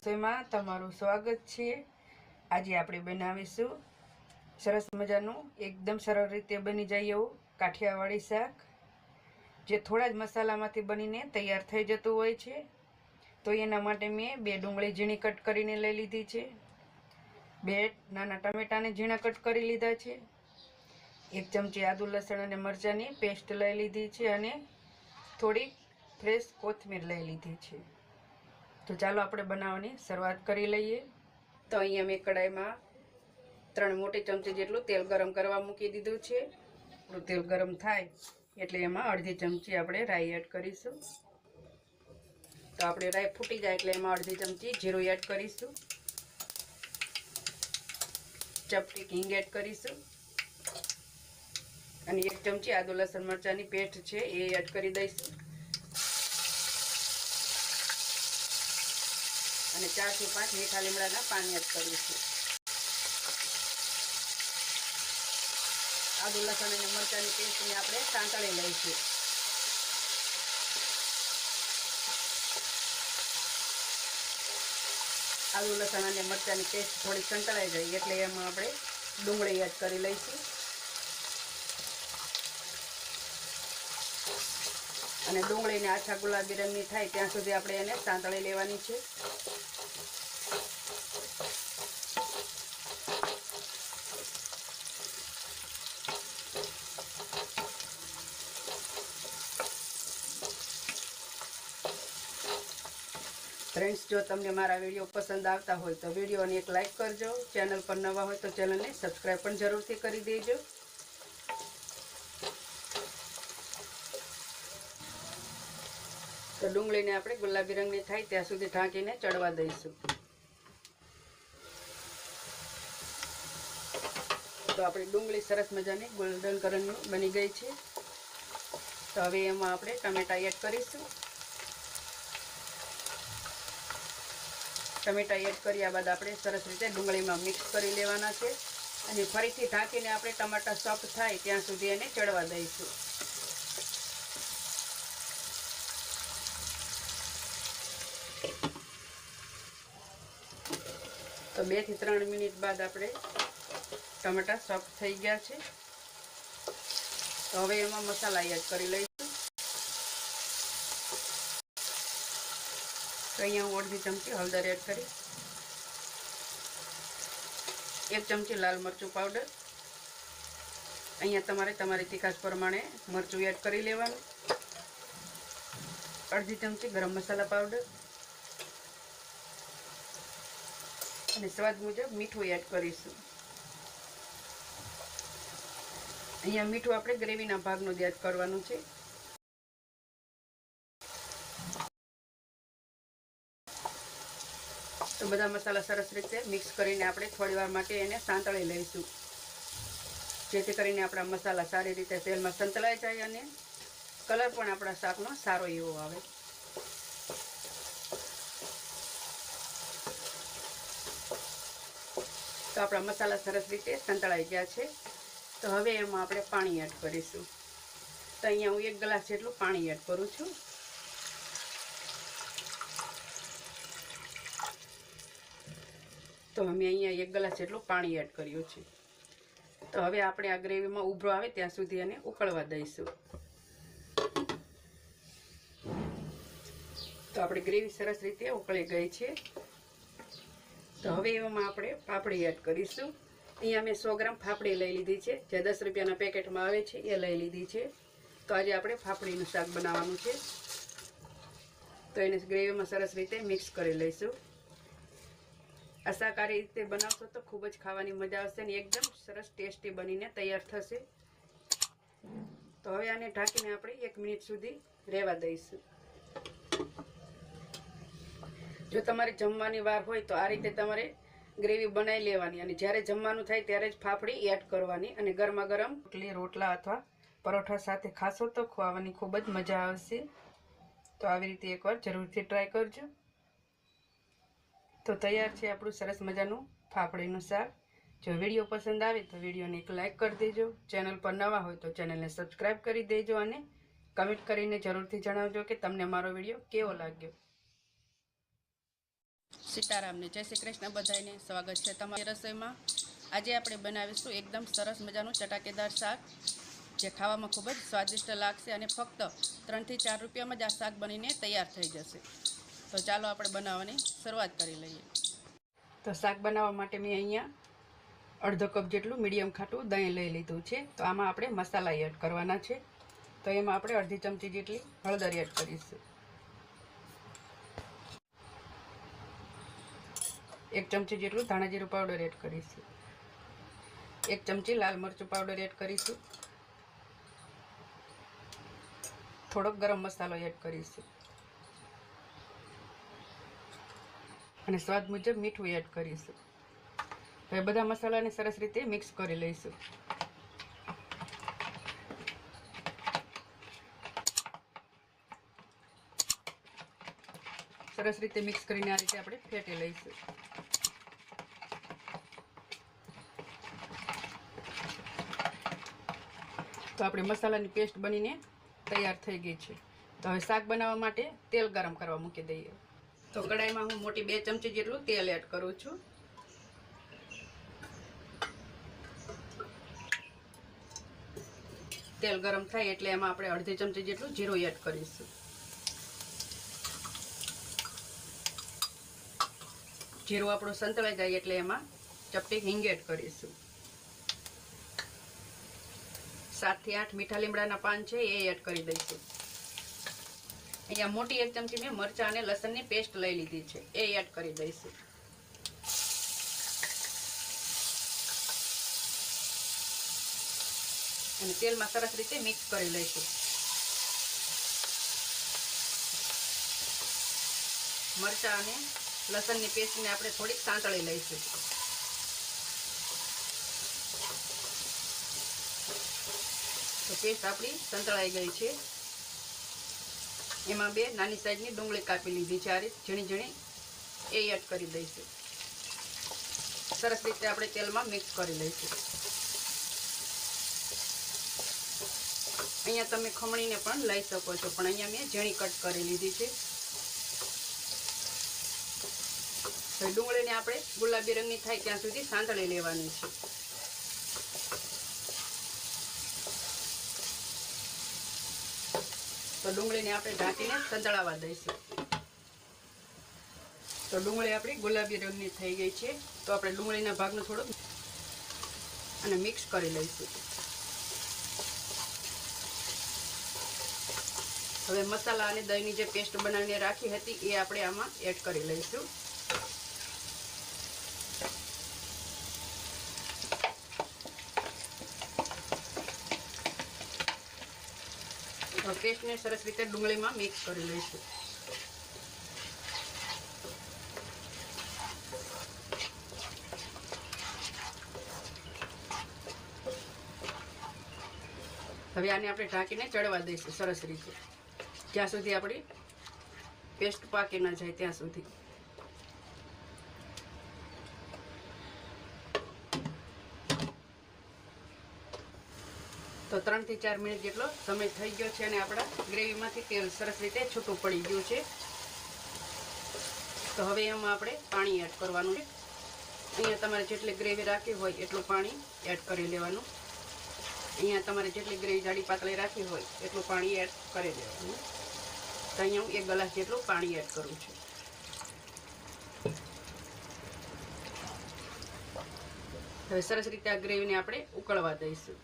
રસોઈમાં તમારું સ્વાગત છે. આજે આપણે બનાવીશું સરસ મજાનું, એકદમ સરળ રીતે બની જાય એવું કાઠિયાવાડી શાક, જે થોડા જ મસાલામાંથી બનીને તૈયાર થઈ જતું હોય છે. તો એના માટે મેં બે ડુંગળી ઝીણી કટ કરીને લઈ લીધી છે. બે નાના ટમેટાને ઝીણા કટ કરી લીધા છે. એક ચમચી આદુ, લસણ અને મરચાંની પેસ્ટ લઈ લીધી છે અને થોડીક ફ્રેશ કોથમીર લઈ લીધી છે. તો ચાલો આપણે બનાવવાની શરૂઆત કરી લઈએ. તો અહીંયા મેં કડાઈમાં ત્રણ મોટી ચમચી જેટલું તેલ ગરમ કરવા મૂકી દીધું છે. થોડું તેલ ગરમ થાય એટલે એમાં અડધી ચમચી આપણે રાઈ એડ કરીશું. તો આપણે રાઈ ફૂટી જાય એટલે એમાં અડધી ચમચી જીરું એડ કરીશું. ચપટી કિંગ એડ કરીશું. અને એક ચમચી આદુ લસણ મરચાંની પેસ્ટ છે એ એડ કરી દઈશું. અને ચારથી પાંચ મીઠા લીમડાના પાણી એડ કરીશું આદુ, લસણ અને મરચાંની પેસ્ટને આપણે સાંતળી લઈશું. આદુ, લસણ અને મરચાંની પેસ્ટ થોડી સંતળાઈ જાય એટલે એમાં આપણે ડુંગળી એડ કરી લઈશું. અને ડુંગળીને આછા ગુલાબી રંગની થાય ત્યાં સુધી આપણે એને સાંતળી લેવાની છે. ફ્રેન્ડ્સ જો તમને મારા વીડિયો પસંદ આવતા હોય તો વિડીયોને એક લાઇક કરજો. ચેનલ પર નવા હોય તો ચેનલને સબસ્ક્રાઈબ પણ જરૂરથી કરી દેજો. તો ડુંગળીને આપણે ગુલાબી રંગની થાય ત્યાં સુધી ઢાંકીને ચડવા દઈશું. તો આપણી ડુંગળી સરસ મજાની ગોલ્ડન કલરની બની ગઈ છે. તો હવે એમાં આપણે ટમેટા એડ કરીશું. ટમેટા એડ કર્યા બાદ આપણે સરસ રીતે ડુંગળીમાં મિક્સ કરી લેવાના છે. અને ફરીથી ઢાંકીને આપણે ટમાટા સોફ્ટ થાય ત્યાં સુધી એને ચડવા દઈશું. તો બેથી ત્રણ મિનિટ બાદ આપણે ટમેટા સોફ્ટ થઈ ગયા છે. તો હવે એમાં મસાલા એડ કરી લઈશું. તો અહીંયા હું અડધી ચમચી હળદર એડ કરી. એક ચમચી લાલ મરચું પાવડર અહીંયા તમારે તમારી તીખાશ પ્રમાણે મરચું એડ કરી લેવાનું. અડધી ચમચી ગરમ મસાલા પાવડર અને સ્વાદ મુજબ મીઠું એડ કરીશું. અહીંયા મીઠું આપણે ગ્રેવીના ભાગનું જ એડ કરવાનું છે. તો બધા મસાલા સરસ રીતે મિક્સ કરીને આપણે થોડી વાર માટે એને સાંતળી લઈશું. જેથી કરીને આપણા મસાલા સારી રીતે તેલમાં સંતળાઈ જાય અને કલર પણ આપણા શાકનો સારો એવો આવે. આપણા મસાલા સરસ રીતે સંતળાઈ ગયા છે. તો હવે એમાં આપણે પાણી એડ કરીશું. તો અહીંયા હું એક ગ્લાસ જેટલું પાણી એડ કરું છું. તો અમે અહીંયા એક ગ્લાસ જેટલું પાણી એડ કર્યું છે. તો હવે આપણે આ ગ્રેવીમાં ઉભરો આવે ત્યાં સુધી એને ઉકળવા દઈશું. તો આપણી ગ્રેવી સરસ રીતે ઉકળી ગઈ છે. તો હવે એવામાં આપણે પાપડી એડ કરીશું. અહીંયા મેં સો ગ્રામ ફાફડી લઈ લીધી છે. જે દસ રૂપિયાના પેકેટમાં આવે છે, એ લઈ લીધી છે. તો આજે આપણે ફાફડીનું શાક બનાવવાનું છે. તો એને ગ્રેવીમાં સરસ રીતે મિક્સ કરી લઈશું. આ રીતે બનાવશો તો ખૂબ જ ખાવાની મજા આવશે અને એકદમ સરસ ટેસ્ટી બનીને તૈયાર થશે. તો હવે આને ઢાંકીને આપણે એક મિનિટ સુધી રહેવા દઈશું. જો તમારે જમવાની વાર હોય તો આ રીતે તમારે ગ્રેવી બનાવી લેવાની. અને જ્યારે જમવાનું થાય ત્યારે જ ફાફડી એડ કરવાની અને ગરમા ગરમ રોટલી, રોટલા અથવા પરોઠા સાથે ખાશો તો ખવાવાની ખૂબ જ મજા આવશે. તો આવી રીતે એકવાર જરૂરથી ટ્રાય કરજો. તો તૈયાર છે આપણું સરસ મજાનું ફાફડીનું શાક. જો વીડિયો પસંદ આવે તો વિડીયોને એક લાઇક કરી દેજો. ચેનલ પર નવા હોય તો ચેનલને સબસ્ક્રાઈબ કરી દેજો અને કમેન્ટ કરીને જરૂરથી જણાવજો કે તમને મારો વીડિયો કેવો લાગ્યો. સીતારામને. જય શ્રી કૃષ્ણ બધાને સ્વાગત છે તમારી રસોઈમાં. આજે આપણે બનાવીશું એકદમ સરસ મજાનું ચટાકેદાર શાક, જે ખાવામાં ખૂબ જ સ્વાદિષ્ટ લાગશે અને ફક્ત ત્રણથી ચાર રૂપિયામાં જ આ શાક બનીને તૈયાર થઈ જશે. તો ચાલો આપણે બનાવવાની શરૂઆત કરી લઈએ. તો શાક બનાવવા માટે મેં અહીંયા અડધો કપ જેટલું મીડિયમ ખાટું દહીં લઈ લીધું છે. તો આમાં આપણે મસાલા એડ કરવાના છે. તો એમાં આપણે અડધી ચમચી જેટલી હળદર એડ કરીશું. એક ચમચી જેટલું ધાણા જીરું પાવડર એડ કરીશું. એક ચમચી લાલ મરચું પાવડર એડ કરીશું. થોડોક ગરમ મસાલો એડ કરીશું. અને સ્વાદ મુજબ મીઠું એડ કરીશું. હવે બધા મસાલાને સરસ રીતે મિક્સ કરી લઈશું. સરસ રીતે મિક્સ કરીને આ રીતે આપણે ફેટી લઈશું. તો આપણે મસાલાની પેસ્ટ બનીને તૈયાર થઈ ગઈ છે. તો હવે શાક બનાવવા માટે તેલ ગરમ કરવા મૂકી દઈએ. તો કડાઈમાં હું મોટી બે ચમચી જેટલું તેલ એડ કરું છું. તેલ ગરમ થાય એટલે એમાં આપણે અડધી ચમચી જેટલું જીરું એડ કરીશું. જીરું આપણું સંતળાઈ જાય એટલે એમાં ચપટી હિંગ એડ કરીશું સાતથી આઠ મીઠા લીમડાના પાન છે, એ એડ કરી દઈશું. અહીંયા મોટી એક ચમચી મેં મરચાં અને લસણની પેસ્ટ લઈ લીધી છે, એ એડ કરી દઈશું. અને તેલમાં સરસ રીતે મિક્સ કરી લઈશું. મરચાં અને લસણની પેસ્ટને આપણે થોડીક સાંતળી લઈશું. તો પેસ્ટ આપણી સંતળાઈ ગઈ છે. એમાં બે નાની સાઈઝની ડુંગળી કાપી લીધી છે આ રીત. ઝીણી ઝીણી એ એડ કરી દઈશું. સરસ રીતે આપણે તેલમાં મિક્સ કરી લઈશું. અહીંયા તમે ખમણીને પણ લઈ શકો છો, પણ અહીંયા મેં ઝીણી કટ કરી લીધી છે. ડુંગળીને આપણે ગુલાબી રંગની થાય ત્યાં સુધી સાંતળી લેવાની છે. તો ડુંગળીને આપણે ઢાંકીને સંતળાવા દઈશું. તો ડુંગળી આપણી ગુલાબી રંગની થઈ ગઈ છે. તો આપણે ડુંગળીના ભાગનું થોડું અને મિક્સ કરી લઈશું. હવે મસાલા અને દહીંની જે પેસ્ટ બનાવીને રાખી હતી એ આપણે આમાં એડ કરી લઈશું. પેસ્ટને સરસ રીતે ડુંગળીમાં મિક્સ કરી લઈશું. હવે આને આપણે ઢાંકીને ચડવા દઈશું સરસ રીતે. જ્યાં સુધી આપણી પેસ્ટ પાકી ન જાય ત્યાં સુધી. તો ત્રણથી ચાર મિનિટ જેટલો સમય થઈ ગયો છે અને આપણા ગ્રેવીમાંથી તેલ સરસ રીતે છૂટું પડી ગયું છે. તો હવે એમાં આપણે પાણી એડ કરવાનું છે. અહીંયા તમારે જેટલી ગ્રેવી રાખી હોય એટલું પાણી એડ કરી લેવાનું. અહીંયા તમારે જેટલી ગ્રેવી જાડી પાતળી રાખી હોય એટલું પાણી એડ કરી દેવાનું. તો અહીંયા હું એક ગ્લાસ જેટલું પાણી એડ કરું છું. હવે સરસ રીતે આ ગ્રેવીને આપણે ઉકળવા દઈશું.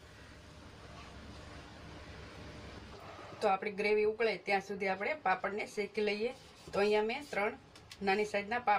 તો આપણી ગ્રેવી ઉકળે ત્યાં સુધી આપણે પાપડને શેકી લઈએ. તો અહીંયા મેં ત્રણ નાની સાઈઝના પાપડ